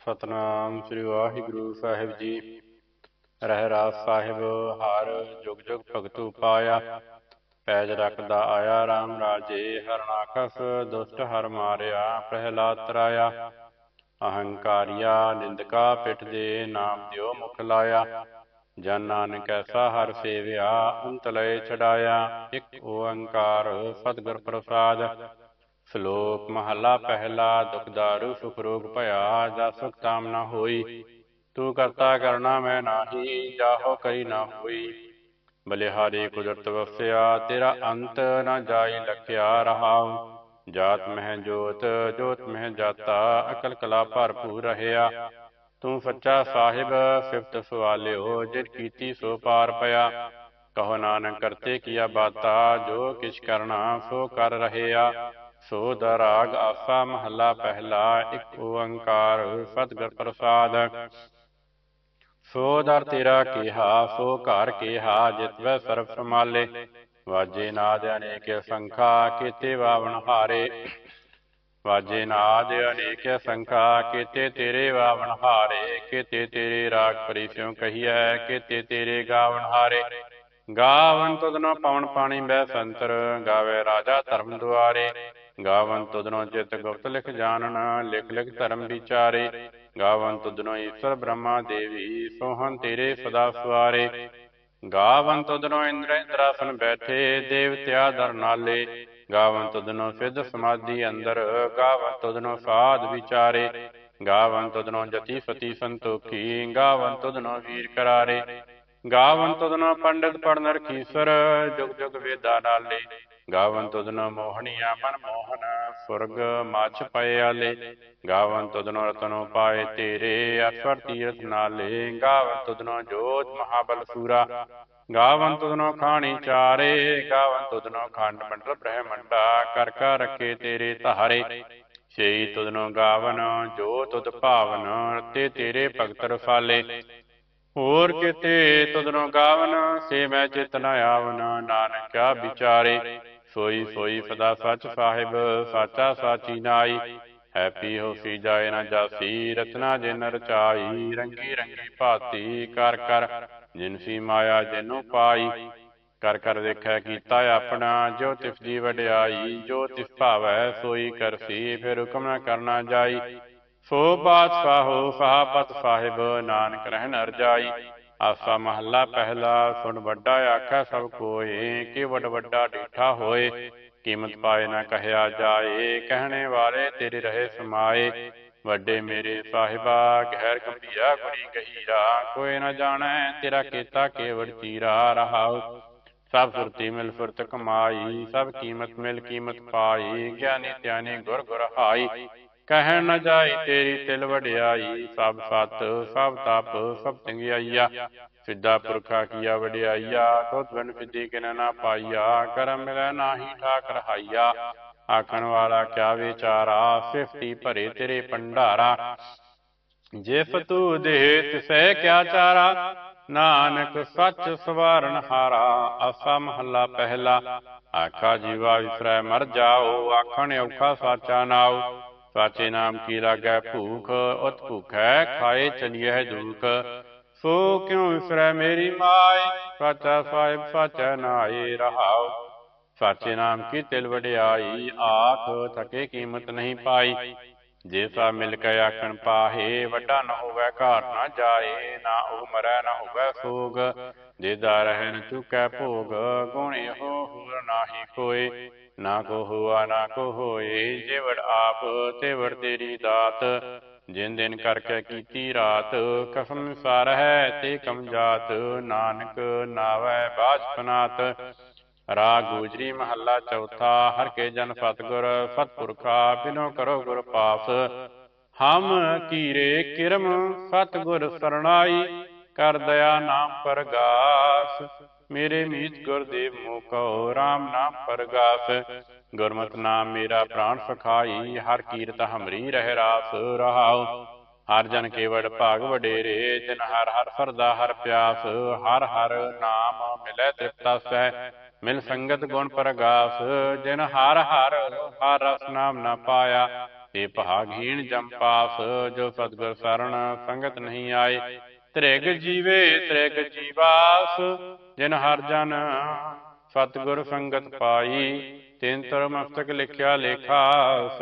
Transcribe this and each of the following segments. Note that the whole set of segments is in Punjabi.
ਸਤਨਾਮ ਸ੍ਰੀ ਵਾਹਿਗੁਰੂ ਸਾਹਿਬ ਜੀ। ਰਹਿ ਰਾਸ ਸਾਹਿਬ, ਹਰ ਜੁਗ ਜੁਗ ਭਗਤੂ ਪਾਇਆ ਪੈਜ ਰੱਖਦਾ ਆਇਆ RAM ਰਾਜੇ ਹਰਨਾਕਸ ਦੁਸ਼ਟ ਹਰ ਮਾਰਿਆ, ਪ੍ਰਹਿਲਾਦ ਤਰਾਇਆ। ਅਹੰਕਾਰੀਆ, ਨਿੰਦਕਾ ਪਿੱਠ ਦੇ ਨਾਮ ਦਿਓ ਮੁਖ ਲਾਇਆ। ਜਨ ਨਾਨਕ ਐਸਾ ਹਰ ਸੇਵਿਆ, ਅੰਤ ਲਏ ਛਡਾਇਆ। ਇੱਕ ਓੰਕਾਰ ਸਤਿਗੁਰ ਪ੍ਰਸਾਦ ਸ਼ਲੋਕ ਮਹਲਾ ਪਹਿਲਾ, ਦੁਖਦਾਰੂ ਸੁਖ ਰੋਗ ਭਇਆ, ਜਾ ਤਾਮ ਨਾ ਹੋਈ। ਤੂੰ ਕਰਤਾ ਕਰਨਾ ਮੈਂ ਨਾਹੀ, ਜਾਹੋ ਕਰੀ ਨਾ ਹੋਈ। ਬਲਿਹਾਰੀ ਕੁਦਰਤ ਵਸਿਆ, ਤੇਰਾ ਅੰਤ ਨਾ ਜਾਈ ਲਖਿਆ ਰਹਾਉ। ਜਾਤ ਮਹਿ ਜੋਤ ਜੋਤ ਮਹਿ ਜਾਤਾ, ਅਕਲ ਕਲਾ ਭਰਪੂਰ ਰਹਿਆ। ਤੂੰ ਸੱਚਾ ਸਾਹਿਬ, ਸਿਫਤ ਸਵਾਲਿਓ, ਜਿਤ ਕੀਤੀ ਸੋ ਪਾਰ ਪਿਆ। ਕਹੋ ਨਾਨਕ ਕਰਤੇ ਕੀਆ ਬਾਤਾ, ਜੋ ਕਿਛ ਕਰਨਾ ਸੋ ਕਰ ਰਹਿਆ। ਸੋ ਦਾ ਰਾਗ ਆਸਾ ਮਹੱਲਾ ਪਹਿਲਾ, ਇੱਕ ਓੰਕਾਰ ਸਤਿਗੁਰ ਪ੍ਰਸਾਦ। ਸੋ ਦਰ ਤੇਰਾ ਕੀਹਾ, ਸੋ ਘਰ ਕਿਹਾ, ਜਿਤਵੈ ਸਰਬ ਸਮਾਲੇ ਵਾਜੇ ਨਾਦ ਅਨੇਕ ਸੰਖਾ, ਕੀਤੇ ਵਾਵਨ ਹਾਰੇ। ਵਾਜੇ ਨਾਦ ਅਨੇਕ ਸੰਖਾ, ਕੀਤੇ ਤੇਰੇ ਵਾਵਨ ਹਾਰੇ। ਕੀਤੇ ਤੇਰੇ ਰਾਗ ਪਰਿਸਿਉ ਕਹੀਐ, ਕੀਤੇ ਤੇਰੇ ਗਾਵਨ ਹਾਰੇ। ਗਾਵਨ ਤੁਧਨੋ ਪਵਨ ਪਾਣੀ ਬੈ ਸੰਤਰ, ਗਾਵੇ ਰਾਜਾ ਧਰਮ ਦੁਆਰੇ। ਗਾਵਨ ਤੁਧਨੋ ਚਿਤ ਗੁਪਤ ਲਿਖ ਜਾਣਨ, ਲਿਖ ਲਿਖ ਧਰਮ ਵਿਚਾਰੇ। ਗਾਵਨ ਤੁਧਨੋ ਈਸ਼ਵਰ ਬ੍ਰਹਮਾ ਦੇਵੀ, ਸੋਹਣ ਤੇਰੇ ਸਦਾ ਸਵਾਰੇ। ਗਾਵਨ ਤੁਧਨੋ ਇੰਦਰ ਇੰਦਰਾਸਨ ਬੈਠੇ, ਦੇਵਤਿਆ ਦਰ ਨਾਲੇ। ਗਾਵਨ ਤੁਧਨੋ ਸਿੱਧ ਸਮਾਧੀ ਅੰਦਰ ਗਾਵਨ ਤੁਧਨੋ ਸਾਧ ਵਿਚਾਰੇ। ਗਾਵਨ ਤੁਧਨੋ ਜਤੀ ਸਤੀ ਸੰਤੋਖੀ ਗਾਵਨ ਤੁਧਨੋ ਵੀਰ ਕਰਾਰੇ। ਗਾਵਨ ਤੁਧਨੋ ਪੰਡਿਤ ਪੜਨ ਰਖੀਸਰ, ਜੁਗ ਜੁਗ ਵੇਦਾ ਨਾਲੇ। ਗਾਵਨ ਤੁਧਨੋ ਮੋਹਣੀਆ ਮਨ ਮੋਹਨ, ਸੁਰਗ ਮਛ ਪਏ ਆਲੇ। ਗਾਵਨ ਤੁਧਨੋ ਰਤਨੋ ਪਾਏ ਤੇਰੇ, ਅਸਵਰ ਤੀਰਥ ਨਾਲੇ। ਗਾਵਨ ਤੁਧਨੋ ਜੋਤ ਮਹਾਬਲ ਸੂਰਾ। ਗਾਵਨ ਤੁਧਨੋ ਖਾਣੀ ਚਾਰੇ। ਗਾਵਨ ਤੁਧਨੋ ਖੰਡ ਮੰਡਲ ਬ੍ਰਹਮੰਡਾ। ਕਰ ਕਰ ਰੱਖੇ ਤੇਰੇ ਧਾਰੇ। ਛੇ ਤੁਧਨੋ ਗਾਵਨ ਜੋ ਤੁਧ ਭਾਵਨ ਤੇ ਤੇਰੇ ਭਗਤ ਰਸਾਲੇ। ਹੋਰ ਕਿਤੇ ਤੁਧਨੋ ਗਾਵਨ, ਸੇ ਮੈਂ ਚਿਤ ਨ ਆਵਨ ਕਿਆ ਵਿਚਾਰੇ। ਸੋਈ ਸੋਈ ਸਦਾ ਸੱਚ ਸਾਹਿਬ, ਸਾਚਾ ਸਾਚੀ ਨਾਈ। ਹੈਪੀ ਹੋਸੀ ਜਾਏ ਨਾ ਜਾਸੀ, ਰਚਨਾ ਜਿਨ ਰਚਾਈ ਰੰਗੀ ਰੰਗੀ ਭਾਤੀ ਕਰ ਕਰ ਜਿਨਸੀ ਮਾਇਆ ਜਿਨੂ ਪਾਈ। ਕਰ ਕਰ ਦੇਖਿਆ ਕੀਤਾ ਆਪਣਾ, ਜੋ ਤਿਸ ਦੀ ਵਡਿਆਈ, ਜੋ ਤਿਸ ਭਾਵੈ ਸੋਈ ਕਰਸੀ ਫਿਰ ਹੁਕਮ ਨਾ ਕਰਨਾ ਜਾਈ। ਸੋ ਬਾਦਸ਼ਾਹੋ ਸਾਹਪਤ ਸਾਹਿਬ, ਨਾਨਕ ਰਹਿਨ ਅਰਜਾਈ ਆਸਾ ਮਹੱਲਾ ਪਹਿਲਾ, ਸੁਣ ਵੱਡਾ ਆਖੈ ਸਭ ਕੋਏ, ਕਿ ਵੱਡ ਵੱਡਾ ਡੀਠਾ ਹੋਏ? ਕੀਮਤ ਪਾਏ ਨਾ ਕਹਿਆ ਜਾਏ, ਕਹਿਣੇ ਵਾਲੇ ਤੇਰੇ ਰਹੇ ਸਮਾਏ। ਵੱਡੇ ਮੇਰੇ ਸਾਹਿਬਾ, ਗਹਿਰ ਗੰਭੀਰਾ ਗੁਰੀ ਗਹੀਰਾ, ਕੋਈ ਨਾ ਜਾਣੈ ਤੇਰਾ ਕੀਤਾ ਕੇਵੜ ਚੀਰਾ, ਰਹਾਉ। ਸਭ ਸੁਰਤੀ ਮਿਲ ਫੁਰਤ ਕਮਾਈ, ਸਭ ਕੀਮਤ ਮਿਲ ਕੀਮਤ ਪਾਈ, ਗਿਆਨੀ ਧਿਆਨੀ ਗੁਰ ਗੁਰ ਹਾਈ। ਕਹਿਣ ਨਾ ਜਾਈ ਤੇਰੀ ਤਿਲ ਵਡਿਆਈ, ਸਭ ਸਤ, ਸਭ ਤਪ, ਸਭ ਚੰਗਿਆਈਆ। ਸਿੱਧਾ ਪੁਰਖਾ ਕੀਆ ਵਡਿਆਈਆ ਤੁਧ ਬਿਨ ਸਿੱਧੀ ਕਿਨ ਨਾ ਪਾਈਆ। ਕਰਮ ਮਿਲੈ ਨਾਹੀ ਠਾਕ ਰਹਾਈਆ ਆਖਣ ਵਾਲਾ ਕਿਆ ਵਿਚਾਰਾ, ਸਿਫਤੀ ਭਰੇ ਤੇਰੇ ਭੰਡਾਰਾ। ਜਿਸ ਤੂ ਦੇ ਤਿਸੈ ਕਿਆ ਚਾਰਾ, ਨਾਨਕ ਸੱਚ ਸਵਾਰਨ ਹਾਰਾ ਆਸਾ ਮਹੱਲਾ ਪਹਿਲਾ। ਆਖਾ ਜੀਵਾ ਵਿਸਰੈ ਮਰ ਜਾਓ, ਆਖਣ ਔਖਾ ਸਾਚਾ ਨਾਉ। ਸਾਚੇ ਨਾਮ ਕੀ ਲਾਗੈ ਭੂਖ ਉਤ ਭੂਖੈ ਖਾਏ ਚਲੀਐ ਦੁਖ ਸੋ ਕਿਉ ਵਿਸਰੈ ਮੇਰੀ ਮਾਈ ਸਾਚਾ ਸਾਹਿਬ ਸਾਚਾ ਨਾਏ ਰਹਾਉ ਸਾਚੇ ਨਾਮ ਕੀ ਤਿਲ ਵਡਿਆਈ ਆਖ ਥਕੇ ਕੀਮਤ ਨਹੀਂ ਪਾਈ ਜੇ ਸਾ ਮਿਲ ਕੇ ਆਖਣ ਪਾਹੇ ਵੱਡਾ ਨ ਹੋਵੇ ਘਰ ਨਾ ਜਾਏ ਨਾ ਉਹ ਮਰੈ ਨਾ ਹੋਵੇ ਸੋਗ ਜਿਹਦਾ ਰਹਿਣ ਨ ਚੁਕੈ ਭੋਗ, ਗੁਣ ਇਹੋ ਹੋਰ ਨਾਹੀ ਕੋਏ ਨਾ ਕੋ ਹੁਆ ਨਾ ਕੋ ਹੋਏ ਜਿਵੜ ਆਪ ਤੇ ਤੇਰੀ ਦਾਤ। ਜਿਨ ਦਿਨ ਕਰਕੇ ਕੀਤੀ ਰਾਤ, ਕਸਮ ਸਾਰ ਹੈ ਤੇ ਕਮ ਜਾਤ। ਨਾਨਕ ਨਾਵੈ ਬਾਜਪਨਾਤ ਰਾਗ ਗੁਜਰੀ ਮਹੱਲਾ ਚੌਥਾ, ਹਰ ਕੇ ਜਨ ਸਤਗੁਰ, ਸਤਪੁਰਖਾ ਬਿਨੋ ਕਰੋ ਗੁਰ ਪਾਸ। ਹਮ ਕੀਰੇ ਕਿਰਮ, ਸਤਗੁਰ ਸਰਣਾਈ। ਕਰ ਦਇਆ ਨਾਮ ਪਰਗਾਸ, ਮੇਰੇ ਮੀਤ ਗੁਰਦੇਵ ਮੋਕੋ RAM ਨਾਮ ਪਰਗਾਸ। ਗੁਰਮਤਿ ਨਾਮ ਮੇਰਾ ਪ੍ਰਾਣ ਸਖਾਈ, ਹਰ ਕੀਰਤ ਹਮਰੀ ਰਹਿ ਰਾਸ ਰਹਾਉ। ਹਰ ਜਨ ਕੇਵੜ ਭਾਗ ਵਡੇਰੇ ਜਿਨ ਹਰ ਹਰ ਸਰਦਾ ਹਰ ਪਿਆਸ। ਹਰ ਹਰ ਨਾਮ ਮਿਲੈ ਤ੍ਰਿਪਤਾ ਸਹਿ ਮਿਲ ਸੰਗਤ ਗੁਣ ਪਰਗਾਸ। ਜਿਨ ਹਰ ਹਰ ਹਰ ਰਸ ਨਾਮ ਨਾ ਪਾਇਆ, ਤੇ ਭਾਗਹੀਣ ਜੰਪਾਸ ਜੋ ਸਤਗੁਰ ਸਰਣ ਸੰਗਤ ਨਹੀਂ ਆਏ ਤ੍ਰਿਗ ਜੀਵੇ ਤ੍ਰਿਗ ਜੀਵਾਸ। ਜਿਨ ਹਰ ਜਨ ਸਤਗੁਰ ਸੰਗਤ ਪਾਈ ਤਿਨ ਤਰ ਮਸਤਕ ਲਿਖਿਆ ਲੇਖਾਸ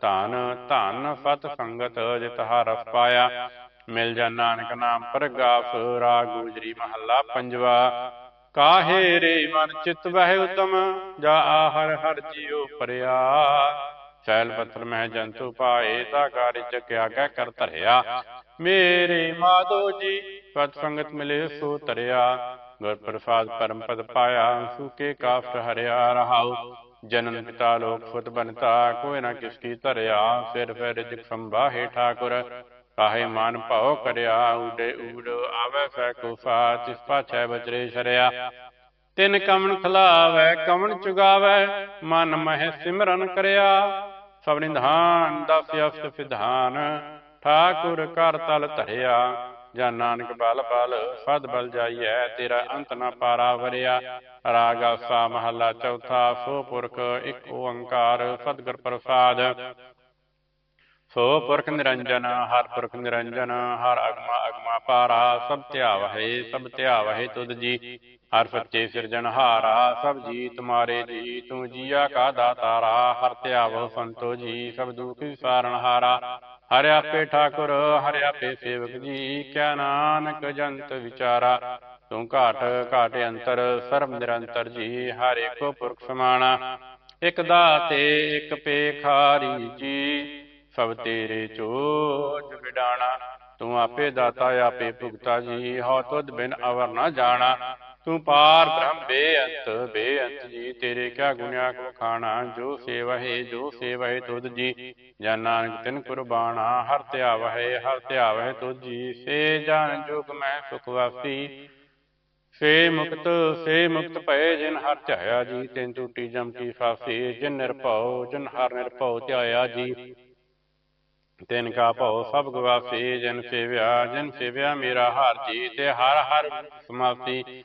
ਧਨ ਧਨ ਸਤ ਸੰਗਤ ਜਿਤ ਹਰਸ ਪਾਇਆ। ਮਿਲ ਜਾ ਨਾਨਕ ਨਾਮ ਪ੍ਰਗਾਸ ਰਾਗ ਗੁਜਰੀ ਮਹੱਲਾ ਪੰਜਵਾ। ਕਾਹੇ ਰੇ ਮਨ ਚਿਤ ਵਹਿ ਉਤਮ ਜਾ ਹਰ ਹਰ ਜੀਉ ਪਰਿਆ। ਸੈਲ ਪੱਥਰ ਮਹਿ ਜੰਤੂ ਪਾਏ ਤਾ ਕਾਰਿ ਚੱਕਿਆ ਕਹਿ ਕਰ ਧਰਿਆ। ਮੇਰੇ ਮਾਧੋ ਜੀ। ਸਤ ਸੰਗਤ ਮਿਲੇ ਸੋ ਤਰਿਆ ਗੁਰ ਪ੍ਰਸਾਦ ਪਰਮ ਪਦ ਪਾਇਆ ਸੁਕੇ ਕਾਫਟ ਹਰਿਆ ਰਹਾਉ। ਜਨਨ ਪਿਤਾ ਲੋਕ ਫੁੱਟ ਬਨਤਾ, ਕੋਈ ਨਾ ਕਿਸ ਕੀ ਧਰਿਆ। ਸਿਰ ਫਿਰ ਜਿਕ ਸੰਭਾਹੇ ਠਾਕੁਰ, ਕਾਹੇ ਮਨ ਭਉ ਕਰਿਆ। ਉਡੇ ਊੜ ਆਵੇ ਸੈ ਕੁਫਾ, ਤਿਸ ਪਾਛੈ ਬਚਰੇ ਸ਼ਰਿਆ। ਤਿਨ ਕਮਨ ਖਲਾਵੈ ਕਮਨ ਚੁਗਾਵੈ, ਮਨ ਮਹਿ ਸਿਮਰਨ ਕਰਿਆ। ਸਭ ਨਿਧਾਨ, ਦਸ ਅਫਸ ਵਿਧਾਨ ਠਾਕੁਰ ਕਰ ਤਲ ਧਰਿਆ, ਜਾਂ ਨਾਨਕ ਬਲ ਬਲ, ਸਦ ਬਲ ਜਾਈਐ, ਤੇਰਾ ਅੰਤ ਨਾ ਪਾਰਾ ਵਰਿਆ। ਰਾਗ ਆਸਾ ਮਹੱਲਾ ਚੌਥਾ, ਸੋ ਪੁਰਖ ਇੱਕ ਓੰਕਾਰ, ਸਤਿਗੁਰ ਪ੍ਰਸਾਦ। ਸੋ ਪੁਰਖ ਨਿਰੰਜਨ, ਹਰ ਪੁਰਖ ਨਿਰੰਜਨ, ਹਰ ਅਗਮਾ ਅਗਮਾ ਪਾਰਾ, ਸਭ ਧਿਆਵਹਿ ਸਭ ਧਿਆਵਹਿ ਤੁਧ ਜੀ। ਹਰ ਸੱਚੇ ਸਿਰਜਣਹਾਰਾ ਸਭ ਜੀ ਤੁਮਾਰੇ ਜੀ, ਤੂੰ ਜੀਆ ਕਾ ਦਾਤਾਰਾ, ਹਰ ਧਿਆਵੋ ਸੰਤੋ ਜੀ, ਸਭ ਦੁਖ ਵਿਸਾਰਣਹਾਰਾ ਹਰ ਆਪੇ ਠਾਕੁਰ, ਹਰ ਆਪੇ ਸੇਵਕ ਜੀ, ਕਿਆ ਨਾਨਕ ਜੰਤ ਵਿਚਾਰਾ। ਤੂੰ ਘਾਟ ਘਾਟ ਅੰਤਰ, ਸਰਬ ਨਿਰੰਤਰ ਜੀ, ਹਰ ਏਕੋ ਪੁਰਖ ਸਮਾਣਾ। ਇਕ ਦਾਤੇ, ਇਕ ਪੇਖਾਰੀ ਜੀ, ਸਭ ਤੇਰੇ ਚੋਜ ਵਿਡਾਣਾ। ਤੂੰ ਆਪੇ ਦਾਤਾ, ਆਪੇ ਭੁਗਤਾ ਜੀ, ਹਉ ਤੁਧ ਬਿਨ ਅਵਰ ਨਾ ਜਾਣਾ। ਤੂੰ ਪਾਰ ਬ੍ਰਹਮ ਬੇਅੰਤ ਬੇਅੰਤ ਜੀ, ਤੇਰੇ ਕਿਆ ਗੁਣਿਆ ਕੋ ਖਾਣਾ? ਜੋ ਸੇਵਹਿ ਜੋ ਸੇਵਹਿ ਤੁਧ ਜੀ, ਜਾਂ ਨਾਨਕ ਤਿਨ ਕੁਰਬਾਨਾ, ਹਰ ਧਿਆਵਹਿ ਹਰ ਧਿਆਵਹਿ ਤੁਧ ਜੀ, ਸੇ ਜਾਣ ਜੁਗ ਮੈਂ ਸੁਖ ਵਾਸੀ। ਸੇ ਮੁਕਤ ਸੇ ਮੁਕਤ ਭਏ ਜਿਨ ਹਰ ਧਿਆਇਆ ਜੀ, ਤਿਨ ਟੂਟੀ ਜਮ ਕੀ ਫਾਸੀ, ਜਿਨ ਨਿਰਭਉ, ਜਿਨ ਹਰ ਨਿਰਭਉ ਧਿਆਇਆ ਜੀ। ਤਿਨ ਕਾ ਭਉ ਸਭ ਗਵਾਸੀ, ਜਿਨ ਸੇਵਿਆ ਜਿਨ ਸੇਵਿਆ ਮੇਰਾ ਹਰ ਜੀ, ਤੇ ਹਰ ਹਰ ਸਮਾਸੀ।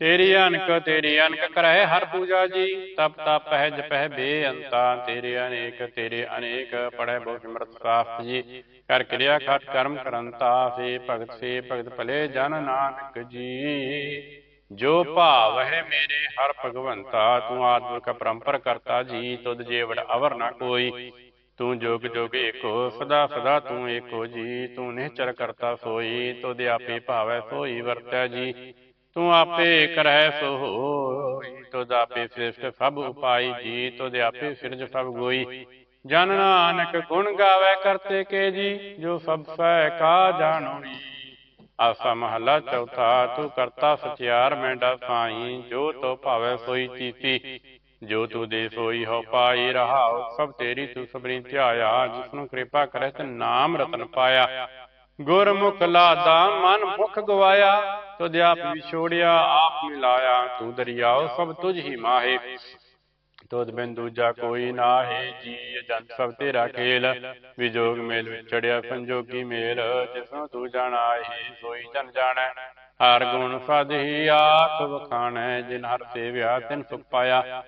ਤੇਰੀ ਅਨਕ ਤੇਰੀ ਅਨਕ ਕਰੈ ਹਰ ਪੂਜਾ ਜੀ। ਤਪ ਤਪ ਹੈ ਜਪਹਿ ਬੇਅੰਤਾ। ਤੇਰੇ ਅਨੇਕ ਤੇਰੇ ਅਨੇਕ ਪੜੈ ਬਹੁ ਸਿਮਰਤ ਸਾਸਤ ਜੀ। ਕਰ ਕਿਰਿਆ ਖਟ ਕਰਮ ਕਰੰਤਾ ਸੇ ਭਗਤ ਸੇ ਭਗਤ ਭਲੇ ਜਨ ਨਾਨਕ ਜੀ। ਜੋ ਭਾਵ ਹੈ ਮੇਰੇ ਹਰ ਭਗਵੰਤਾ, ਤੂੰ ਆਦਿ ਪਰੰਪਰ ਕਰਤਾ ਜੀ। ਤੁਧ ਜੇਵੜ ਅਵਰ ਨਾ ਕੋਈ। ਤੂੰ ਜੋਗ ਜੋਗ ਏਕੋ, ਸਦਾ ਸਦਾ ਤੂੰ ਏਕੋ ਜੀ। ਤੂੰ ਨਿਹਚਰ ਕਰਤਾ ਸੋਈ, ਤੁਧ ਆਪੇ ਭਾਵੈ ਸੋਈ ਵਰਤੈ ਜੀ। ਤੂੰ ਆਪੇ ਕਰਹਿ ਸੋ ਹੋਈ ਤੁਧ ਆਪੇ ਸ੍ਰਿਸ਼ਟ ਸਭ ਉਪਾਈ ਜੀ, ਤੁਧ ਆਪੇ ਸਿਰਜ ਸਭ ਗੋਈ। ਜਨ ਨਾਨਕ ਗੁਣ ਗਾਵੇ ਕਰਤੇ ਕੇ ਜੀ, ਜੋ ਸਭ ਸੈ ਕਾ ਜਾਣੋਈ ਆਸਾ ਮਹੱਲਾ ਚੌਥਾ, ਤੂੰ ਕਰਤਾ ਸਚਿਆਰ, ਮੈਂਡਾ ਸਾਈ, ਜੋ ਤੋ ਭਾਵੇ ਸੋਈ ਚੀਤੀ। ਜੋ ਤੂੰ ਦੇ ਸੋਈ ਹੋ ਪਾਈ, ਰਹਾਉ, ਸਭ ਤੇਰੀ ਤੂੰ ਸਬਰੀ ਧਿਆਇਆ, ਜਿਸਨੂੰ ਕਿਰਪਾ ਕਰੈ ਤੇ ਨਾਮ ਰਤਨ ਪਾਇਆ। ਗੁਰਮੁਖ ਲਾਦਾ, ਮਨ ਮੁਖ ਗਵਾਇਆ ਤੁਧ ਆਪ ਵਿਛੋੜਿਆ ਆਪ ਮਿਲਾਇਆ ਤੂੰ ਦਰਿਆਓ ਸਭ ਤੁਝ ਹੀ ਮਾਹੇ। ਤੁਧ ਬਿਨ ਦੂਜਾ ਕੋਈ ਨਾਹੀ, ਜੀ ਜੰਤ ਸਭ ਤੇਰਾ ਖੇਲ। ਵਿਜੋਗ ਮੇਲ ਵਿਚੜਿਆ ਸੰਜੋਗੀ ਮੇਲ, ਜਿਸਨੂੰ ਤੂੰ ਜਾਣਾ ਹੀ ਸੋਈ ਜਨ ਜਾਣੈ। ਹਰ ਗੁਣ ਸਾਧੀ ਆਖ ਵਖਾਣੈ, ਜਿਨ ਹਰ ਸੇਵਿਆ ਤਿਨ ਸੁਖ ਪਾਇਆ।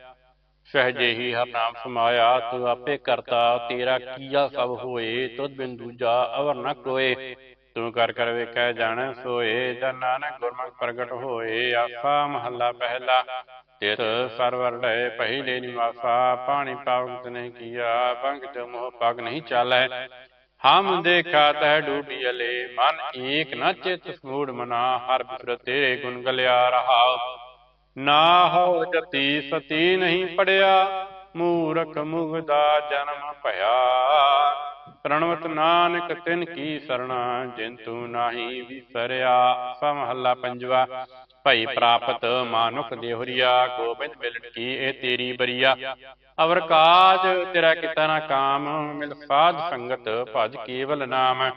ਸਹਜੇ ਹੀ ਹਰ ਨਾਮ ਸਮਾਇਆ, ਤੂੰ ਆਪੇ ਕਰਤਾ, ਤੇਰਾ ਕੀਆ ਸਭ ਹੋਏ, ਤੁਧ ਬਿਨ ਦੂਜਾ ਅਵਰ ਨ ਕੋਏ। ਤੂੰ ਕਰ ਕਰ ਵੇਖੈ ਜਾਣੈ ਸੋਏ, ਜਨ ਨਾਨਕ ਗੁਰਮੁਖ ਪ੍ਰਗਟ ਹੋਏ ਆਸਾ ਮਹੱਲਾ ਪਹਿਲਾ। ਤਿਤ ਸਰਵਰ ਲੈ ਪਹਿਲੇ ਨਿਵਾਸਾ, ਪਾਣੀ ਪਾਵਕ ਨਹੀਂ ਕੀਆ ਪੰਕਤ ਮੋਹ ਪਗ ਨਹੀਂ ਚਾਲੈ। ਹਮ ਦੇਖਾ ਤੈ ਡੂਬੀ ਅਲੇ, ਮਨ ਏਕ ਨ ਚਿਤ ਸਮੂੜ ਮਨਾ, ਹਰ ਬਿਸਰ ਤੇਰੇ ਗੁਣ ਗਲਿਆ ਰਹਾ। ਨਾ ਹੋ ਜਤੀ ਸਤੀ ਨਹੀਂ ਪੜਿਆ, ਮੂਰਖ ਮੁਗਦਾ ਜਨਮ ਭਇਆ। ਪ੍ਰਣਵਤ ਨਾਨਕ ਤਿਨ ਕੀ ਸਰਣਾ, ਜਿੰਤੂ ਤੂੰ ਨਾਹੀ ਵਿਸਰਿਆ। ਸਮਹੱਲਾ ਪੰਜਵਾ, ਭਈ ਪ੍ਰਾਪਤ ਮਾਨੁਖ ਦੇਹੁਰੀਆ, ਗੋਬਿੰਦ ਮਿਲਟ ਕੀ ਇਹ ਤੇਰੀ ਬਰੀਆ। ਅਵਰ ਕਾਜ ਤੇਰਾ ਕੀਤਾ ਨਾ ਕਾਮ, ਮਿਲ ਸਾਧ ਸੰਗਤ ਭਜ ਕੇਵਲ ਨਾਮ।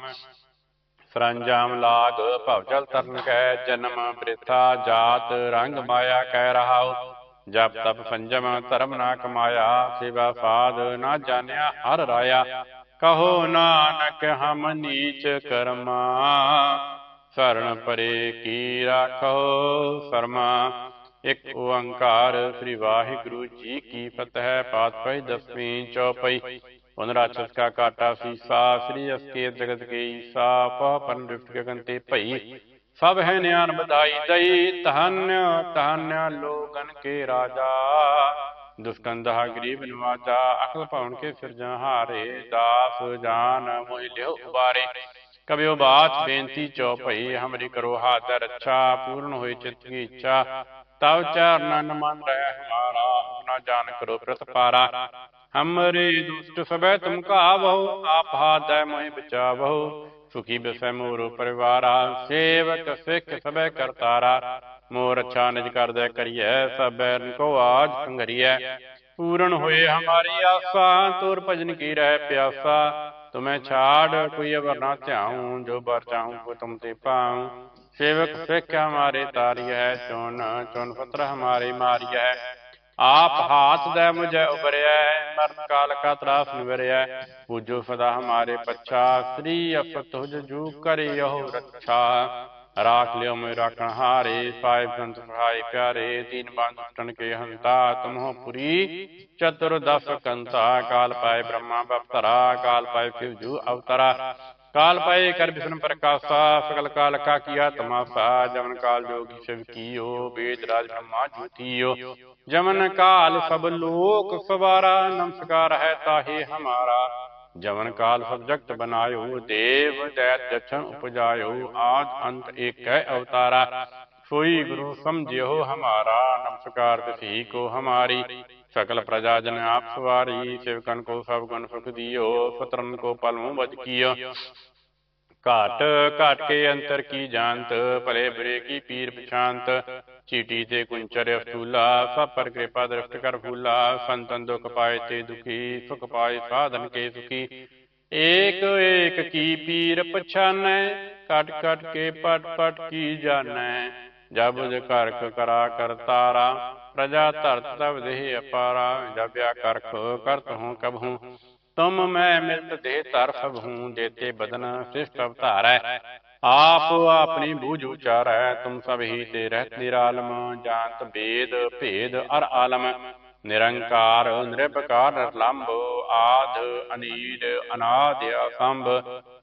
ਸਰੰਜਾਮ ਲਾਗ ਭਵ ਜਲ ਤਰਨ ਕੈ, ਜਨਮ ਬ੍ਰਿਥਾ ਜਾਤ ਰੰਗ ਮਾਇਆ ਕਹਿ ਰਹਾਉ। ਜਪ ਤਪ ਸੰਜਮ ਧਰਮ ਨਾ ਕਮਾਇਆ, ਸੇਵਾ ਸਾਧ ਨਾ ਜਾਣਿਆ ਹਰ ਰਾਇਆ। ਕਹੋ ਨਾਨਕ, ਹਮ ਨੀਚ ਕਰਮਾ। ਸਰਣ ਪਰੇ ਕੀ ਰਾਖੋ ਸਰਮਾ ਇੱਕ ਓੰਕਾਰ ਸ੍ਰੀ ਵਾਹਿਗੁਰੂ ਜੀ ਕੀ ਫਤਿਹ, ਪਾਤਸ਼ਾਹੀ ਦਸਵੀਂ ਚੌਪਈ। ਪੁਨਰਾਚਸ ਕਾ ਕਾਟਾ ਸੀਸਾ ਸ੍ਰੀ ਅਸਕੇ ਜਗਤ ਕੇ ਈਸਾ ਪਹ ਰਿਫਟ ਗਗਨ ਤੇ ਭਈ। ਸਭ ਹੈ ਨਿਆਨ ਵਧਾਈ ਦਈ, ਧੰਨ ਧੰਨ ਲੋਗਨ ਕੇ ਰਾਜਾ। ਦੁਸਕੰਦਹਾ ਗਰੀਬ ਨਿਵਾਜਾ, ਅਕਲ ਭਵਨ ਕੇ ਸਿਰਜਣਹਾਰੇ ਦਾਸ ਜਾਨ ਮੋਹਿ ਲਿਓ ਉਬਾਰੇ। ਕਬਿਓ ਬਾਤ ਬੇਨਤੀ ਚੌਪਈ ਹਮਰੀ ਕਰੋ ਹਾਥ ਰੱਛਾ ਪੂਰਨ ਹੋਈ ਚਿਤ ਕੀ ਇੱਛਾ। ਤਵ ਚਰਨਨ ਮਨ ਰਹਿ ਹਮਾਰਾ ਆਪਣਾ ਜਾਨ ਕਰੋ ਪ੍ਰਤਪਾਰਾ ਹਮਰੇ ਦੁਸ਼ਟ ਸਭੈ ਤੁਮ ਕਾਵਹੁ, ਆਪ ਹਾਦੈ ਮੋਹਿ ਬਚਾਵਹੁ। ਸੁਖੀ ਬਸੈ ਮੋਰੋ ਪਰਿਵਾਰਾ, ਸੇਵਕ ਸਿੱਖ ਸਭੈ ਕਰਤਾਰਾ। ਮੋਰ ਅੱਛਾ ਨਿਜ ਕਰਦੈ ਕਰੀਐ, ਸਭੈ ਕੋ ਆਜ ਸੰਗਰੀਐ ਪੂਰਨ ਹੋਏ ਹਮਾਰੀ ਆਸਾ, ਤੁਰ ਭਜਨ ਕੀ ਰਹਿ ਪਿਆਸਾ। ਤੁਮੈ ਛਾੜ ਕੋਈ ਅਵਰ ਨਾ ਧਿਆਉ, ਜੋ ਬਰ ਚਾਹੂੰ ਕੋ ਤੁਮ ਤੇ ਪਾਉ। ਸੇਵਕ ਸਿੱਖ ਹਮਾਰੇ ਤਾਰੀਐ ਚੁਨ ਚੁਨ ਪਤਰ ਹਮਾਰੇ ਮਾਰੀਐ। ਆਪ ਹਾਥ ਦੇ ਮੁਝੇ ਉਬਰਿਆ ਮਰਨ ਕਾਲ ਕਾ ਤਰਾਸ ਨਿਵਰਿਆ ਪੂਜੋ ਸਦਾ ਹਮਾਰੇ ਪੱਛਾ, ਸ੍ਰੀ ਅਪ ਹੁਜ ਜੂ ਕਰਿਓ ਰੱਛਾ। ਰਾਖ ਲਿਓ ਮੈਂ ਰਾਖਣ ਹਾਰੇ, ਸਾਹਿਬ ਸੰਤ ਸਹਾਈ ਪਿਆਰੇ, ਦੀਨ ਬੰਦ ਟਣ ਕੇ ਹੰਤਾ, ਤੁਮਹੁ ਪੁਰੀ, ਚਤੁਰ ਦਸ ਕੰਤਾ, ਕਾਲ ਪਾਏ ਬ੍ਰਹਮਾ ਬਪਤਰਾ ਕਾਲ ਪਾਏ ਫਿਉ ਜੂ ਅਵਤਰਾ। ਕਾਲ ਪਾਏ ਕਰ ਬਿਸ਼ਨ ਪ੍ਰਕਾਸ਼ਾ ਸਕਲ ਕਾਲ ਕਾ ਕੀਆ ਤਮਾਸਾ, ਜਮਨ ਕਾਲ ਜੋਗੀ ਸ਼ਿਵ ਕੀਓ, ਵੇਦ ਰਾਜ ਬ੍ਰਹਮਾ ਜੋਤੀਓ। ਜਮਨ ਕਾਲ ਸਭ ਲੋਕ ਸਵਾਰਾ, ਨਮਸਕਾਰ ਹੈ ਤਾਹੇ ਹਮਾਰਾ। ਜਵਨ ਕਾਲ ਸਭ ਬਨਾਇਓ ਦੇਵ ਦੈਤ ਜਛਨ ਉਪਜਾਇਓ, ਆਦ ਅੰਤ ਏਕ ਅਵਤਾਰਾ। ਸੋਈ ਗੁਰੂ ਸਮਝਿਓ ਹਮਾਰਾ, ਨਮਸਕਾਰ ਤਿਸੀ ਕੋ ਹਮਾਰੀ। ਸਕਲ ਪ੍ਰਜਾ ਜਨ ਆਪ ਸਵਾਰੀ ਸੇਵਕਨ ਕੋ ਸਭ ਗੁਣ ਸੁਖ ਦਿਓ ਸਤਰਨ ਕੋ ਪਲਮੁ ਬਚ ਕੀਓ। ਘਾਟ ਘਾਟ ਕੇ ਅੰਤਰ ਕੀ ਜਾਣਤ? ਭਲੇ ਬੁਰੇ ਕੀ ਪੀਰ ਪਛਾਨਤ ਚੀਟੀ ਤੇ ਕੁੰਚਰ ਅਫਤੂਲਾ ਸਭ ਪਰ ਕਿਰਪਾ ਦ੍ਰਿਸ਼ਟ ਕਰ ਫੂਲਾ, ਸੰਤਨ ਦੁਖ ਪਾਏ ਤੇ ਦੁਖੀ, ਸੁਖ ਪਾਏ ਸਾਧਨ ਕੇ ਸੁਖੀ। ਏਕ ਏਕ ਕੀ ਪੀਰ ਪਛਾਨੈ ਕਟ ਕਟ ਕੇ ਪਟ ਪਟ ਕੀ ਜਾਣੈ? ਜਬ ਕਰਖ ਕਰਾ ਕਰਤਾਰਾ ਪ੍ਰਜਾ ਧਰਤ ਤਬ ਦੇਹ ਅਪਾਰਾ ਜਬਿਆ ਕਰਖ ਕਰਤ ਹੂੰ ਕਬਹੂ ਤੁਮ ਮੈਂ ਮਿਲਤ ਦੇ ਧਰ ਸਭ ਹੂੰ ਦੇਤੇ ਬਦਨ ਸਿਸ਼ਟ ਅਵਤਾਰੈ। ਆਪ ਆਪਣੀ ਬੂਝ ਉਚਾਰੈ, ਤੁਮ ਸਭ ਹੀ ਤੇ ਰਹਿਤ ਨਿਰਾਲਮ, ਜਾਣਤ ਵੇਦ ਭੇਦ ਅਰ ਆਲਮ। ਨਿਰੰਕਾਰ ਨਿਰਭਕਾਰ ਨਿਰਲੰਭ, ਆਦ, ਅਨੀਲ, ਅਨਾਦ, ਅਸੰਭ।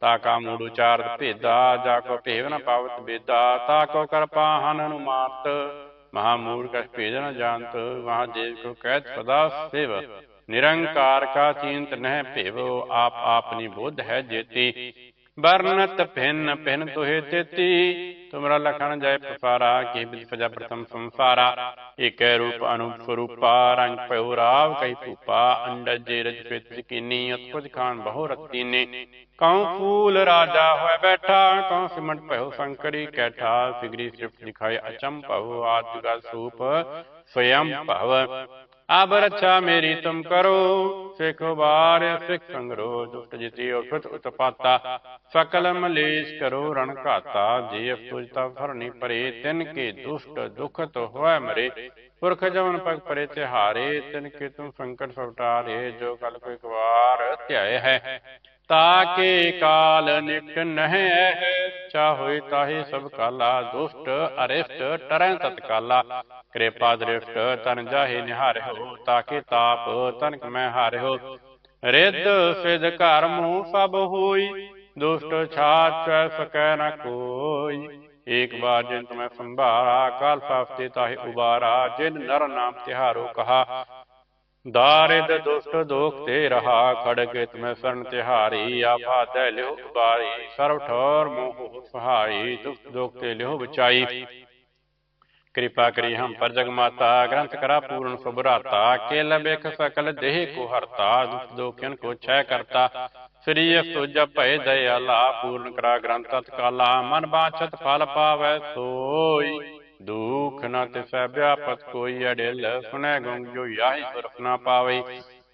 ਤਾ ਕਾ ਮੂੜ ਉਚਾਰਤ ਭੇਦਾ, ਜਾ ਕੋ ਭੇਵ ਨ ਪਾਵਤ ਬੇਦਾ, ਤਾ ਕੋ ਕਰਪਾ ਹਨ ਨੂੰ ਮਹਾ ਮੂੜ ਕਛ ਭੇਦ ਨ ਜਾਣਤ ਵਹਾਂ ਦੇਵ ਕੋ ਕਹਿਤ ਸਦਾ ਸੇਵ। ਨਿਰੰਕਾਰ ਕਾ ਚਿੰਤ ਨਹਿ ਭੇਵੋ, ਆਪ ਆਪਨੀ ਬੁੱਧ ਹੈ ਜੇਤੀ। ਬਰਨਤ ਭਿੰਨ ਭਿੰਨ ਤੋਹਿ ਤੇਤੀ। ਤੁਮਰਾ ਲਖਣ ਜੈ ਪ੍ਰਸਾਰਾ ਕੀ ਬਿਦ ਪਜਾ ਪ੍ਰਥਮ ਸੰਸਾਰਾ। ਏਕੈ ਰੂਪ ਅਨੂਪ ਸਰੂਪਾ ਰੰਗ ਭਉ ਰਾਵ ਕਈ ਭੂਪਾ ਅੰਡਜ ਜੇ ਰਜ ਪਿਤ ਕੀਨੀ ਅਤਪੁਜ ਖਾਨ ਬਹੁ ਰਤੀਨੇ। ਕਉ ਫੂਲ ਰਾਜਾ ਹੋਇ ਬੈਠਾ, ਕਉ ਸਿਮਟ ਭਉ ਸੰਕਰੀ ਕੈਠਾ। ਸਿਗਰੀ ਸਿਫਤ ਦਿਖਾਏ ਅਚੰਮ ਭਉ ਆਦਿ ਸੂਪ ਸਵਯੰ ਭਵ। ਅਬ ਰੱਛਾ ਮੇਰੀ ਤੁਮ ਕਰੋ, ਸਿਖ ਬਾਰ ਸਿਖ ਸੰਗਰੋ, ਦੁਸ਼ਟ ਜਿਤੀ ਉਠਤ ਉਤਪਾਤਾ। ਸਕਲ ਮਲੇਸ਼ ਕਰੋ, ਰਣ ਘਾਤਾ, ਜੇ ਅਪੁਜਤਾ ਫਰਨੀ ਪਰੇ, ਤਿਨ ਕੇ ਦੁਸ਼ਟ ਦੁਖਤ ਹੋਇ ਮਰੇ। ਪੁਰਖ ਜਵਨ ਪਗ ਪਰੇ ਤਿਹਾਰੇ, ਤਿਨ ਕੇ ਤੁਮ ਸੰਕਟ ਸਵਟਾਰੇ, ਜੋ ਕਲ ਕੋ ਇੱਕ ਵਾਰ ਧਿਆਏ ਹੈ। ਤਾਕੇ ਕਾਲ ਨਿਕ ਨਹਿ ਹੈ ਤਾਹੇ ਸਭ ਕਾਲਾ, ਦੁਸ਼ਟ ਅਰਿਸ਼ਟ ਟਰੈ ਤਤਕਾਲਾ ਕਿਰਪਾ ਦ੍ਰਿਸ਼ਟ ਤਨ ਜਾਹੇ ਨਿਹਾਰਿਓ ਤਾਕੇ ਤਾਪ ਤਨਕ ਮੈਂ ਹਾਰਿਓ ਰਿੱਧ ਸਿਧ ਘਰ ਸਭ ਹੋਈ, ਦੁਸ਼ਟ ਛਾਚ ਸਕੈ ਨ ਕੋਈ। ਏਕ ਬਾਰ ਜਿਨ ਤੁਮੈ ਸੰਭਾਰਾ, ਕਾਲ ਸਾਫਤੇ ਤਾਹੇ ਉਬਾਰਾ, ਜਿਨ ਨਰ ਨਾਮ ਤਿਹਾਰੋ ਕਹਾ। ਦਾਰਿਦ ਦੁਸ਼ਟ ਦੋਖ ਤੇ ਰਹਾ ਖੜਗ ਤੁਮੈ ਸਰਨ ਤਿਹਾਰੀ ਆਫਾ ਦੈ ਲਿਓ ਉਬਾਰੀ ਸਰਵ ਠੌਰ ਮੋਹ ਸਹਾਈ ਦੁਖ ਦੋਖ ਤੇ ਲਿਓ ਬਚਾਈ ਕਿਰਪਾ ਕਰੀ ਹਮ ਪਰ ਜਗ ਮਾਤਾ ਗ੍ਰੰਥ ਕਰਾ ਪੂਰਨ ਸੁਭਰਾਤਾ ਕੇ ਲਬੇਖ ਸਕਲ ਦੇਹ ਕੋ ਹਰਤਾ ਦੁਖ ਦੋਖਨ ਕੋ ਛੈ ਕਰਤਾ ਸ੍ਰੀ ਅਸਤੁਜ ਭੈ ਦਇਆਲਾ ਪੂਰਨ ਕਰਾ ਗ੍ਰੰਥ ਤਤਕਾਲਾ ਮਨ ਬਾਛਤ ਫਲ ਪਾਵੈ ਸੋਈ ਦੁਖ ਨ ਤਿਸੈ ਵਿਆਪਤ ਕੋਈ ਅੜਿਲ। ਸੁਨੈ ਗੰਗ ਜੋ ਆਹੀ ਸੁਰਖ ਨਾ ਪਾਵਈ।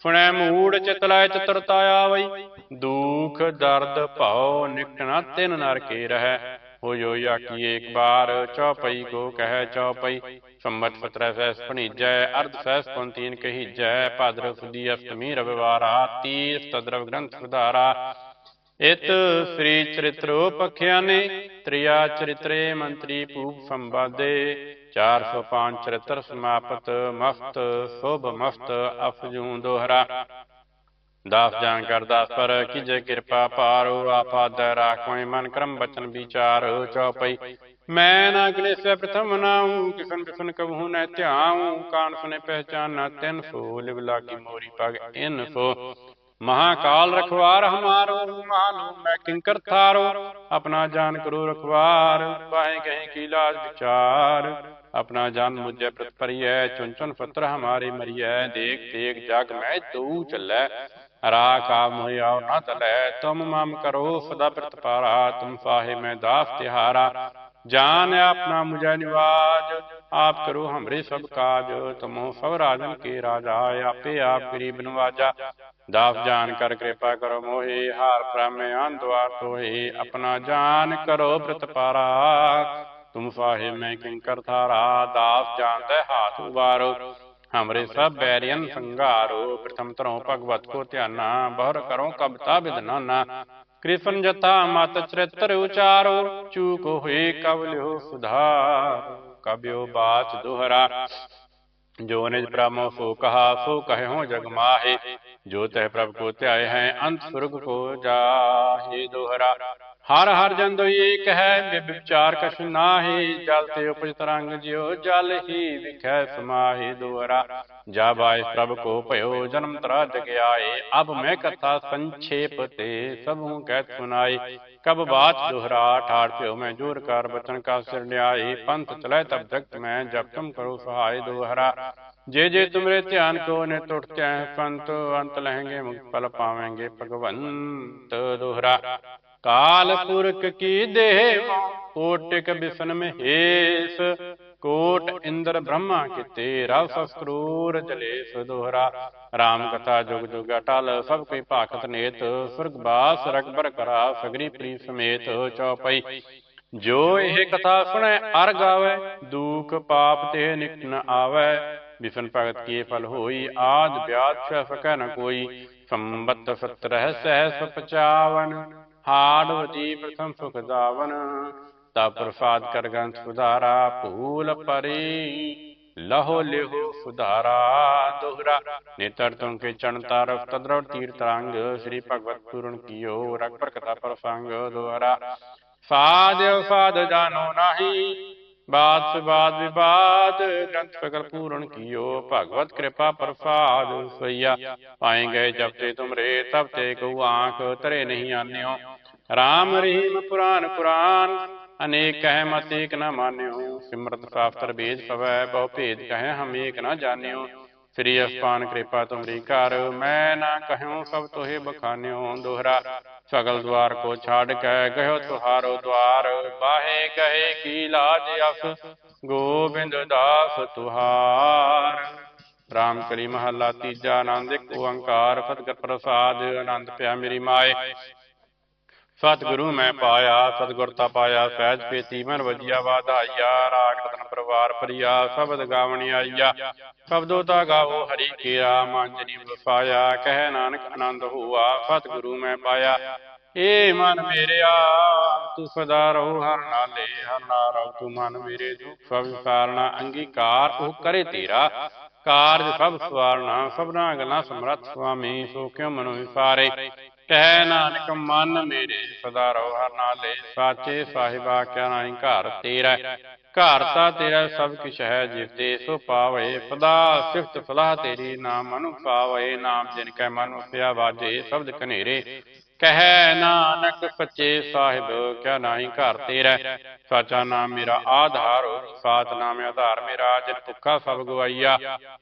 ਸੁਣੈ ਮੂੜ ਚਿਤ ਲੈ ਚਤੁਰਤਾ ਆਵਈ। ਦੁਖ, ਦਰਦ ਭਉ ਨਿਕਟ ਤਿਨ ਨਰ ਕੇ ਰਹੈ। ਹੋ ਜੋ ਆਕੀ ਏਕ ਬਾਰ, ਚੌਪਈ ਕੋ ਕਹਿ ਚੌਪਈ। ਸੰਮਤ ਸਤਰੈ ਸੈਸ ਭਣੀਜੈ, ਅਰਧ ਸੈਸ ਪੰਤੀਨ ਕਹੀਜੈ। ਭਾਦਰ ਸੁਦੀ ਅਸ਼ਟਮੀ ਰਵਿਵਾਰਾ ਤੀਰ ਤਦਰਵ ਗ੍ਰੰਥ ਸੁਧਾਰਾ। ਇਤ ਸ੍ਰੀ ਚਰਿਤ੍ਰੋ ਪਖਿਆਨੇ ਤ੍ਰਿਆ ਚਰਿਤਰੇ ਮੰਤਰੀ ਭੂਪ ਸੰਵਾਦੇ 405 ਚਰਿਤ੍ਰ ਸਮਾਪਤ ਮਫਤ ਸ਼ੋਭ ਮਫਤ ਅਫਜੂ ਦੋਹਰਾ। ਦਾਸ ਜਾਨ ਕਰ ਪਰ ਕੀਜੇ ਕਿਰਪਾ ਪਾਰੋ ਆਪਾਦੈ ਰਾਖੋਏ ਮਨ ਕਰਮ ਬਚਨ ਵਿਚਾਰ ਚੌਪਈ ਮੈਂ ਨਾ ਗਣੇਸ਼ੈ ਪ੍ਰਥਮ ਨਾਉ, ਕਿਸਨ ਕਿਸਨ ਕਬਹੂ ਨੈ ਧਿਆਉ, ਕਾਨ ਸੁਨੇ ਪਹਿਚਾਨਾ ਤਿੰਨ ਸੋ, ਲਿਵ ਲਾਗੀ ਮੋਰੀ ਪਗ ਇਨ ਸੋ। ਮਹਾਕਾਲ رکھوار ਹਮਾਰੋ، ਮਾਨੋ میں ਕਿੰਕਰ ਥਾਰੋ اپنا جان کرو رکھوار ਪਾਏ گہیں کی لاز بچار اپنا جان مجھے پرت پری ہے چن چن فتر ہماری مری ہے دیکھ دیکھ جاگ میں تو چلے را کا مہیا نہ تلے تم مام کرو خدا پرت پارا تم فاہ میں داف تہارا جان اپنا مجھے نواج آپ کرو ہمری سب کاج تم ہو فور آدم کے راجا یا پی آپ قریب نواجہ जान कर कृपा करो मोहे हार प्रमे द्वार तोहे अपना जान करो प्रतपारा तुम साहे मैं किंकर थारा दास जान दे हाथ उबारो हमरे सब बैरियन संगारो प्रथम तरह भगवत को ध्याना बहर करो कबता विदनाना कृष्ण जथा मत चरित्र उचारो चूक हुए कब लियो सुधार कब्यो बात दोहरा ਜੋ ਨਿਜ ਪ੍ਰਮੋ ਸੋ ਕਹਾ, ਸੋ ਕਹੇ ਹੋ ਜਗ ਮਾਹੇ। ਜੋ ਤਹਿ ਪ੍ਰਭ ਕੋ ਧਿਆਏ ਹੈ, ਅੰਤ ਸੁਰਗ ਕੋ ਜਾਹੇ ਦੋਹਰਾ। ਹਰ ਹਰ ਜਨ ਦੋ ਏਕ ਹੈ, ਬਿਬ ਵਿਚਾਰ ਕਛ ਨਾਹੀ, ਜਲ ਤੇ ਉਪਜ ਤਰੰਗ ਜਿਉ, ਜਲ ਹੀ ਵਿਖੈ ਸਮਾਹੀ ਦੋਹਰਾ ਜਾ ਬਾਇ ਪ੍ਰਭ ਕੋ ਭਇਓ, ਜਨਮ ਤਰਾ ਜਗ ਅਬ ਮੈਂ ਕਥਾ ਸੰਛੇਪ ਤੇ ਸਭੂ ਕਹਿਤ ਸੁਨਾਈ ਕਬ ਬਾਤ ਦੁਹਰਾ ਠਾੜ ਪਿਓ ਮੈਂ ਜੂਰ ਕਰ ਬਚਨ ਕਾ ਸਿਰ ਨਿਆਏ ਪੰਥ ਚਲੇ ਤਬ ਜਗਤ ਮੈਂ ਜਬ ਤੁਮ ਕਰੋ ਸਹਾਇ ਦੋਹਰਾ। ਜੇ ਜੇ ਤੁਮਰੇ ਧਿਆਨ ਕੋ ਨੇ ਟੁੱਟ ਹੈ ਪੰਤ ਅੰਤ ਲਹਿੰਗੇ ਮੁਕਤ ਫਲ ਪਾਵੇਂਗੇ ਭਗਵੰਤ ਦੋਹਰਾ। ਕਾਲ ਪੁਰਖ ਕੀ ਦੇਹ ਕੋਟਿਕ ਬਿਸਨ ਮਹੇਸ਼ ਕੋਟ ਇੰਦਰ ਬ੍ਰਹਮਾ ਕਿਤੇ ਰਵ ਸੰਸਕਰੂਰ ਜਲੇਸ ਦੋਹਰਾ। ਰਾਮ ਕਥਾ ਜੁਗ ਜੁਗ ਅਟਲ, ਸਭ ਕੋਈ ਭਾਖਤ ਨੇਤ ਸੁਰਗ ਰਗਬਰ ਕਰਾ, ਸਗਰੀ ਪ੍ਰੀ ਸਮੇਤ ਚੌਪਈ। ਜੋ ਇਹ ਕਥਾ ਸੁਣੈ, ਅਰ ਗਾਵੇ, ਦੂਖ ਪਾਪ ਤੇ ਨਿਕਨ ਨ ਆਵੇ। ਵਿਸ਼ਨ ਭਗਤ ਕੀ ਫਲ ਹੋਈ, ਆਦ ਵਿਆਦ ਛ ਸਕੈ ਨ ਕੋਈ। ਸੰਬਤ ਸਤਰਹ ਸਹਿ 55 ਹਾੜ ਵਜੀ ਪ੍ਰਥਮ ਸੁਖ ਜਾਵਨ ਤਾ ਪ੍ਰਸਾਦ ਕਰ ਗੰਤ ਸੁਧਾਰਾ, ਭੂਲ ਪਰੀ, ਲਹੋ ਲਿਹੋ ਸੁਧਾਰਾ, ਦੋਹਰਾ। ਨੇਤਰ ਤੁਮ ਕੇ ਚਣ ਤਾਰਫ ਤਦਰਵ ਤੀਰ ਤਰੰਗ ਸ੍ਰੀ ਭਗਵਤ ਪੂਰਨ ਕੀਓ, ਰਗ ਪ੍ਰਕਤਾ ਪ੍ਰਸੰਗ ਦੋਹਰਾ ਸਾਧ ਸਾਧ ਜਾਨੋ ਨਾਹੀ ਬਾਤ ਸਬਾਦ ਵਿਵਾਦ, ਗ੍ਰੰਥ ਸਗਲ ਪੂਰਨ ਕੀਓ, ਭਗਵਤ ਕਿਰਪਾ ਪ੍ਰਸਾਦ ਸਈਆ। ਪਾਏ ਗਏ ਜਬ ਤੇ ਤੁਮਰੇ ਤਬ ਤੇ ਕਉ ਆਂਖ ਤਰੇ ਨਹੀਂ ਆਨਿਓ। ਰਾਮ ਰਹੀਮ ਪੁਰਾਨ ਪੁਰਾਨ, ਅਨੇਕ ਕਹਿ ਮਤ ਏਕ ਨ ਮਾਨਿਓ। ਸਿਮਰਤ ਸ਼ਾਸਤਰ ਵੇਦ ਪਵੈ, ਬਹੁ ਭੇਦ ਕਹਿ ਹਮ ਏਕ ਨ ਜਾਣਿਓ। ਸ੍ਰੀ ਅਸਪਾਨ ਕਿਰਪਾ ਤੁਮਰੀ ਘਰ, ਮੈਂ ਨਾ ਕਹਿਉ ਸਭ ਤੋਹੇ ਬਖਾਨਿਓ। ਦੋਹਰਾ ਸਗਲ ਦਵਾਰ ਕੋ ਛਾੜ ਕੇ ਗਇਓ ਤੁਹਾਰੋ ਦਵਾਰ। ਬਾਹੇ ਕਹੇ ਕੀ ਲਾਜ ਅਸ, ਗੋਬਿੰਦ ਦਾਸ ਤੁਹਾਰ। ਰਾਮ ਕਰੀ ਮਹੱਲਾ ਤੀਜਾ ਆਨੰਦ, ਇੱਕ ਓੰਕਾਰ ਫਤਿਹ ਪ੍ਰਸਾਦ, ਆਨੰਦ ਪਿਆ ਮੇਰੀ ਮਾਏ। ਸਤਿਗੁਰੂ ਮੈਂ ਪਾਇਆ ਸਤਿਗੁਰ ਤਾ ਪਾਇਆ, ਸਹਿਜ ਪੇਤੀ ਮਨ ਵਜਿਆ ਵਾਧਾਈਆ, ਰਾਗ ਰਤਨ ਪਰਵਾਰ ਪਰਿਆ ਸ਼ਬਦ ਗਾਵਣੀ ਆਈਆ। ਸ਼ਬਦੋ ਤਾ ਗਾਵੋ, ਹਰੀ ਕੀਆ ਮਾਂਜਨੀ ਵਸਾਇਆ ਕਹਿ ਨਾਨਕ ਆਨੰਦ ਹੋਆ, ਸਤਿਗੁਰੂ ਮੈਂ ਪਾਇਆ। ਏ ਮਨ ਮੇਰਿਆ, ਤੂੰ ਸਦਾ ਰਹੋ, ਹਰ ਨਾਲੇ ਹਰ ਨਾਰੋ ਤੂੰ ਮਨ ਮੇਰੇ ਦੁਖ ਸਭ ਵਿਸਾਰਣਾ ਅੰਗੀਕਾਰ ਉਹ ਕਰੇ ਤੇਰਾ। ਕਾਰਜ ਸਭ ਸਵਾਰਣਾ ਸਭਨਾ ਗੱਲਾਂ ਸਮਰੱਥ ਸੁਆਮੀ, ਸੋ ਕਿਉ ਮਨੋ ਵਿਸਾਰੇ? ਕਹਿ ਨਾਨਕ, ਮਨ ਮੇਰੇ ਸਦਾ ਰਹੋ ਹਰ ਨਾਲੇ ਸਾਚੇ ਸਾਹਿਬਾ ਕਿਆ ਨਾਹੀ ਘਰ ਤੇਰਾ ਘਰ ਤਾਂ ਤੇਰਾ ਸਭ ਕੁਛ ਹੈ, ਜਿਸ ਤੇ ਸੋ ਪਾਵੇ ਸਦਾ, ਸਿਫਤ ਸਲਾਹ ਤੇਰੀ ਨਾਮ ਮਨੁ ਪਾਵੇ, ਨਾਮ ਜਿਨ ਕੈ ਮਨ ਉਸਿਆ ਵਾਜੇ, ਸ਼ਬਦ ਕਨੇਰੇ ਕਹਿ ਨਾਨਕ ਸੱਚੇ ਸਾਹਿਬ, ਕਿਆ ਨਾਹੀ ਘਰ ਤੇਰਾ। ਸਾਚਾ ਨਾਮ ਮੇਰਾ ਆਧਾਰ ਸਾਤ ਨਾਮ ਆਧਾਰ ਮੇਰਾ ਜਿਨ ਭੁੱਖਾ ਸਭ ਗਵਾਈਆ।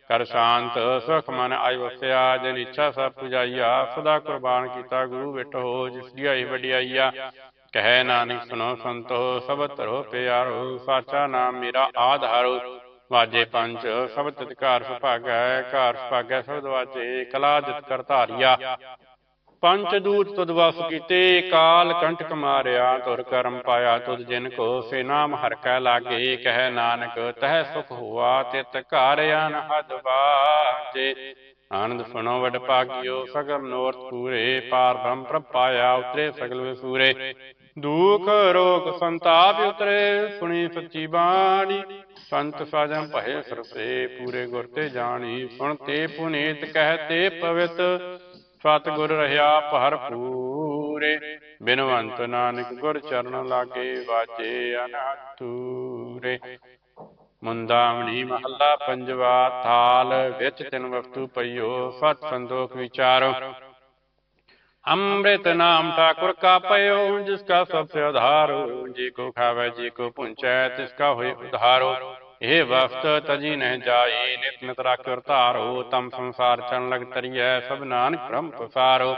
ਕਰ ਸ਼ਾਂਤ, ਸੁਖ ਮਨ ਆਇ ਵਸਿਆ ਜਿਨ ਇੱਛਾ ਸਭ ਪੁਜਾਈਆ। ਸਦਾ ਕੁਰਬਾਨ ਕੀਤਾ ਗੁਰੂ ਵਿਟ ਹੋ, ਜਿਸ ਦੀ ਆਈ ਵਡਿਆਈਆ। ਕਹਿ ਨਾਨਕ ਸੁਨੋ ਸੰਤੋ, ਸਭ ਤਰੋ ਪਿਆਰੋ। ਸਾਚਾ ਨਾਮ ਮੇਰਾ ਆਧਾਰੋ, ਵਾਜੇ ਪੰਜ ਸ਼ਬਦ ਅਧਿਕਾਰ ਸੁਭਾਗੈ, ਘਰ ਸੁਭਾਗੈ ਸ਼ਬਦ ਵਾਜੇ ਕਲਾ ਜਿਤ ਕਰ ਧਾਰੀਆ। ਪੰਚ ਦੂਤ ਤੁਧ ਵਸ ਕੀਤੇ, ਕਾਲ ਕੰਟਕ ਮਾਰਿਆ, ਤੁਰ ਕਰਮ ਪਾਇਆ ਤੁਧ ਜਿਨ ਕੋ ਸੇ ਨਾਮ ਹਰ ਕੈ ਲਾਗੇ, ਕਹਿ ਨਾਨਕ ਤਹਿ ਸੁਖ ਹੋਆ, ਤਿਤ ਘਰ ਅਨਹਦ ਬਾਜੇ। ਆਨੰਦ ਸੁਣੋ ਵਡ ਭਾਗਿਓ, ਸਗਲ ਨੋਰਤ ਪੂਰੇ, ਪਾਰ ਬ੍ਰਹਮ ਪ੍ਰਭ ਪਾਇਆ, ਉਤਰੇ ਸਗਲ ਵਿਸੂਰੇ। ਦੁਖ ਰੋਗ ਸੰਤਾਪ ਉਤਰੇ, ਸੁਣੀ ਸੱਚੀ ਬਾਣੀ। ਸੰਤ ਸਾਜਨ ਭਏ ਸਰਸੇ, ਪੂਰੇ ਗੁਰ ਤੇ ਜਾਣੀ, ਸੁਣ ਤੇ ਪੁਨੀਤ ਕਹਤੇ ਪਵਿੱਤ। ਸਤਿਗੁਰ ਰਹਾ ਭਰ ਪੂਰੇ, ਬਿਨਵੰਤ ਨਾਨਕ ਗੁਰ ਚਰਨ ਲਾਗੇ ਵਾਜੇ ਅਨਹਤੂਰੇ ਮੁੰਦਾਵਣੀ ਮਹੱਲਾ ਪੰਜਵਾ ਥਾਲ, ਵਿੱਚ ਤਿੰਨ ਵਸਤੂ ਪਈਓ, ਸਤ ਸੰਦੋਖ ਵਿਚਾਰੋ। अमृत नाम ठाकुर ਕਾ पयो जिसका सबसे आधार जी को ਜੀ जी को पुंचै तिसका हुए उधारो ਇਹ ਵਸਤ ਤਜੀ ਨਹਿ ਜਾਈ ਨਿਤ ਨਿਤ ਰਾਖਿਓ ਧਾਰੋ ਤਮ ਸੰਸਾਰ ਚਰਨ ਲਗ ਤਰੀਐ, ਸਭ ਨਾਨਕ ਬ੍ਰਹਮ ਪਸਾਰੋ।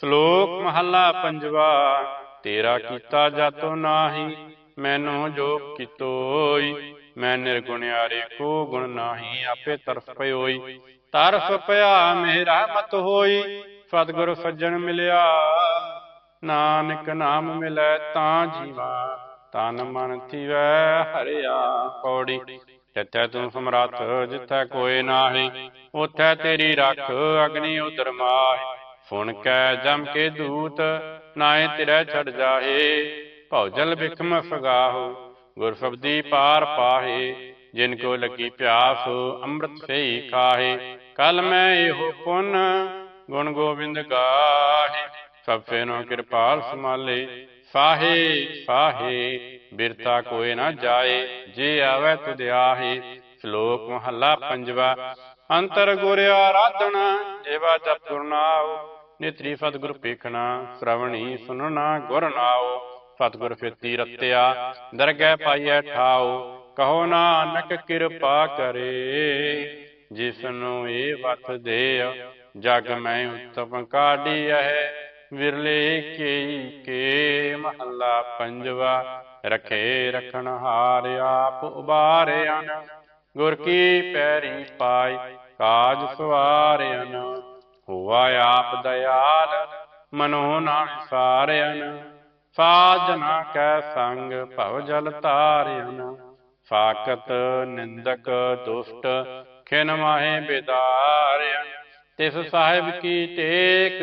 ਸ਼ਲੋਕ ਮਹੱਲਾ ਪੰਜਵਾ, ਤੇਰਾ ਕੀਤਾ ਜਾਤੋ ਨਾਹੀ, ਮੈਨੂੰ ਜੋ ਕੀਤੋਈ, ਮੈਂ ਨਿਰਗੁਣਿਆਰੇ ਕੋ ਗੁਣ ਨਾਹੀ, ਆਪੇ ਤਰਸ ਪਇਓਈ ਤਰਸ ਪਿਆ ਮੇਰਾ ਮਤ ਹੋਈ, ਸਤਿਗੁਰ ਸੱਜਣ ਮਿਲਿਆ, ਨਾਨਕ ਨਾਮ ਮਿਲੈ ਤਾਂ ਜੀਵਾ। ਤਨ ਮਨ ਥੀਵੈ ਹਰਿਆ। ਪੌੜੀ, ਜਿੱਥੈ ਤੂੰ ਸਮਰੱਥ, ਜਿੱਥੈ ਕੋਈ ਨਾਹੀ, ਉਥੈ ਤੇਰੀ ਰੱਖ ਅਗਨੀ ਉਦਰ ਮਾਹੀ। ਸੁਣ ਕੈ ਜਮ ਕੇ ਦੂਤ ਨਾਏ ਤੇਰੇ ਛੜ ਜਾਹੇ। ਭਉਜਲ ਬਿਖਮ ਸਗਾਹੋ, ਗੁਰ ਸਬਦੀ ਪਾਰ ਪਾਹੇ। ਜਿਨ ਕੋ ਲੱਗੀ ਪਿਆਸ, ਅੰਮ੍ਰਿਤ ਸਹੀ ਖਾਹੇ। ਕਲ ਮੈਂ ਇਹੋ ਪੁੰਨ, ਗੁਣ ਗੋਬਿੰਦ ਗਾਹੇ। ਸਭ ਫੇਨੋ ਕਿਰਪਾਲ ਸਮਾਲੇ ਸਾਹੇ ਸਾਹੇ ਬਿਰਤਾ ਕੋਏ ਨਾ ਜਾਏ, ਜੇ ਆਵੇ ਤੁਧ ਆਹੇ। ਸ਼ਲੋਕ ਮਹੱਲਾ ਪੰਜਵਾ, ਅੰਤਰ ਗੁਰ ਆਰਾਧਨਾ ਜੇਵਾ ਜਪ ਗੁਰਨਾਉ ਨਿਤਰੀ ਸਤਿਗੁਰ ਪੇਖਣਾ ਸ਼ਰਵਣੀ ਸੁਨਣਾ, ਗੁਰ ਨਾਉ। ਸਤਿਗੁਰ ਫਿਰਤੀ ਰਤਿਆ, ਦਰਗਹਿ ਪਾਈਐ ਠਾਉ। ਕਹੋ ਨਾਨਕ ਕਿਰਪਾ ਕਰੇ ਜਿਸ ਨੂੰ ਇਹ ਵਤ ਦੇ ਜਗ ਮੈਂ ਉਤਮ ਕਾਢੀਐ ਵਿਰਲੇ ਕੇ ਕੇ ਮਹੱਲਾ ਪੰਜਵਾ, ਰਖੇ ਰਖਣ ਹਾਰ ਆਪ ਉਬਾਰਿਆਨ, ਗੁਰ ਕੀ ਪੈਰੀ ਪਾਈ ਕਾਜ ਸਵਾਰਿਆਨ, ਹੋਆ ਆਪ ਦਇਆਲ, ਮਨੋ ਨਾ ਸਾਰਿਆਨ ਸਾਜਨਾ ਕੈ ਸੰਗ ਭਵ ਜਲ ਤਾਰਿਆਨ ਸਾਕਤ ਨਿੰਦਕ ਦੁਸ਼ਟ ਖਿਨ ਮਾਹੇ ਬਿਦਾਰਿਆ ਤਿਸ ਸਾਹਿਬ ਕੀ ਟੇਕ